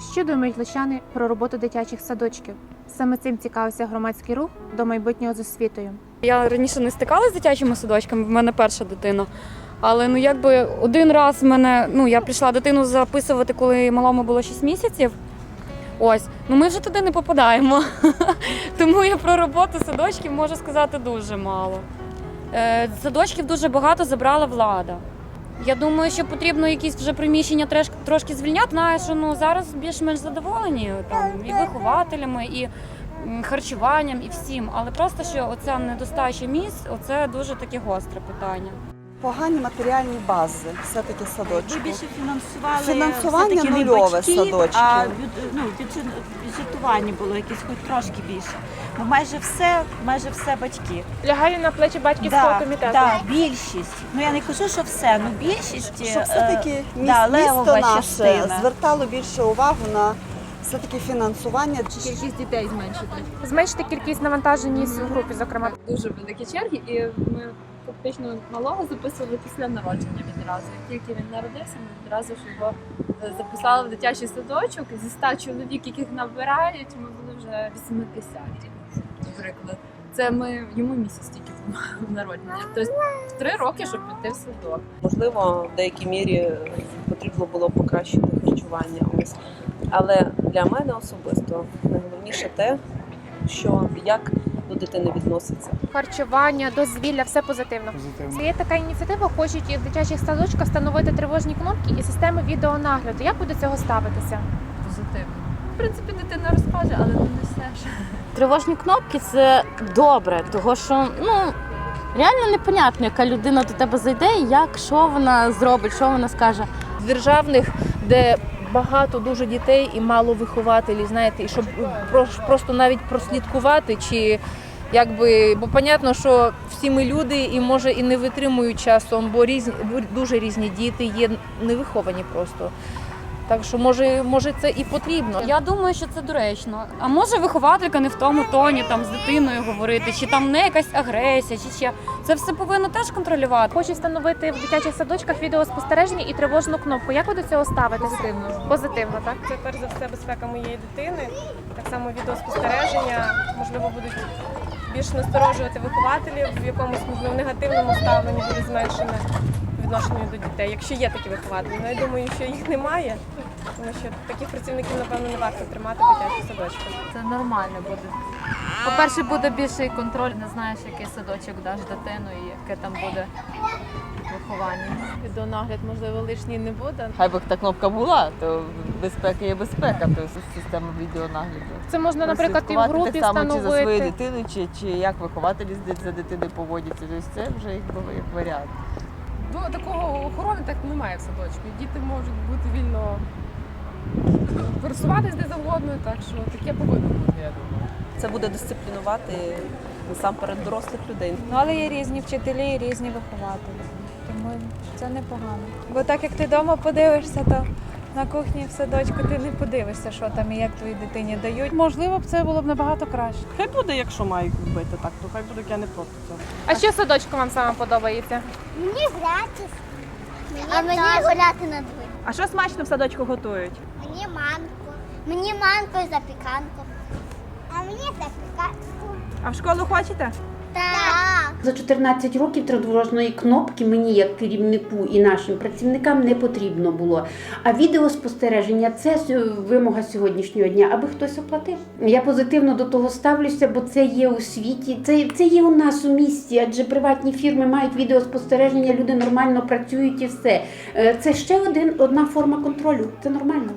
Що думають лучани про роботу дитячих садочків? Саме цим цікавився громадський рух до майбутнього з освітою. Я раніше не стикалася з дитячими садочками, в мене перша дитина. Але ну якби один раз мене, ну я прийшла дитину записувати, коли малому було 6 місяців. Ось, ну ми вже туди не попадаємо. Тому я про роботу садочків можу сказати дуже мало. Е, Садочків дуже багато забрала влада. Я думаю, що потрібно якісь вже приміщення треш- трошки звільняти. Знаю, що ну зараз більш-менш задоволені там і вихователями, і харчуванням, і всім. Але просто що оця недостача місць, оце дуже таке гостре питання. Погані матеріальні бази, все-таки Ви садочку. більше фінансували Фінансування все-таки нульове батьки, садочків. а ну, бюджетування було якесь хоч трошки більше. Бо майже все, майже все батьки. Лягає на плечі батьківського Да, комітету. да, більшість. Ну я не кажу, що все, ну більшість. Щоб е, все-таки да, міс- левова місто наше частина. звертало більше увагу на все-таки фінансування. кількість дітей зменшити. Зменшити кількість навантаженість у групі, зокрема. Дуже великі черги, і ми фактично малого записували після народження відразу. Як тільки він народився, ми відразу ж його е, записали в дитячий садочок. Зі 100 чоловік, яких набирають, ми були вже 80, наприклад. Це ми йому місяць тільки було народження. Тобто три роки, щоб піти в садок. Можливо, в деякій мірі потрібно було покращити харчування. Ось. Але для мене особисто найголовніше те, що як до дитини відноситься. Харчування, дозвілля, все позитивно. Це є така ініціатива, хочуть і в дитячих садочках встановити тривожні кнопки і системи відеонагляду. Як ви до цього ставитеся? Позитивно. В принципі, дитина розкаже, але не несеш. Тривожні кнопки це добре, того що ну реально непонятно, яка людина до тебе зайде, і як що вона зробить, що вона скаже. державних, де багато дуже дітей і мало вихователів, знаєте, і щоб просто навіть прослідкувати, чи якби, бо понятно, що всі ми люди і може і не витримують часом, бо різні дуже різні діти є невиховані просто. Так що може, може це і потрібно. Я думаю, що це доречно. А може вихователька не в тому тоні там з дитиною говорити, чи там не якась агресія, чи ще це все повинно теж контролювати. Хочуть встановити в дитячих садочках відеоспостереження і тривожну кнопку. Як ви до цього ставитеся? Позитивно. Позитивно, так? Це перш за все безпека моєї дитини. Так само відеоспостереження, можливо, будуть більш насторожувати вихователів, в якомусь можливо негативному ставленні буде зменшене відношення до дітей, якщо є такі вихователі. Ну я думаю, що їх немає, тому що таких працівників, напевно, не варто тримати в дитячих садочках. Це нормально буде. По-перше, буде більший контроль, не знаєш, який садочок даш дитину і яке там буде виховання. Відеонагляд, можливо, лишній не буде. Хай би та кнопка була, то безпека є безпека, то система відеонагляду. Це можна, наприклад, і в групі так само, чи за своєю встановити. дитиною, чи, чи як вихователі за дитиною поводяться. Тобто це вже як варіант. Ну, такого охорони так немає в садочку. Діти можуть бути вільно пересуватись де завгодно, так що таке повинно бути, я думаю. Це буде дисциплінувати насамперед дорослих людей. Ну, але є різні вчителі і різні вихователі. Тому це непогано. Бо так як ти вдома подивишся, то на кухні в садочку ти не подивишся, що там і як твоїй дитині дають. Можливо б це було б набагато краще. Хай буде, якщо мають бити так, то хай буде, я не проти цього. А що в садочку вам саме подобається? Мені гратись. А мені гуляти на дворі. А що смачно в садочку готують? Мені манку. Мені манку і запіканку. А мені запіканку. А в школу хочете? Так. За 14 років тривожної кнопки мені, як керівнику і нашим працівникам, не потрібно було. А відеоспостереження це вимога сьогоднішнього дня, аби хтось оплатив. Я позитивно до того ставлюся, бо це є у світі, це, це є у нас у місті, адже приватні фірми мають відеоспостереження, люди нормально працюють і все. Е, Це ще один, одна форма контролю. Це нормально.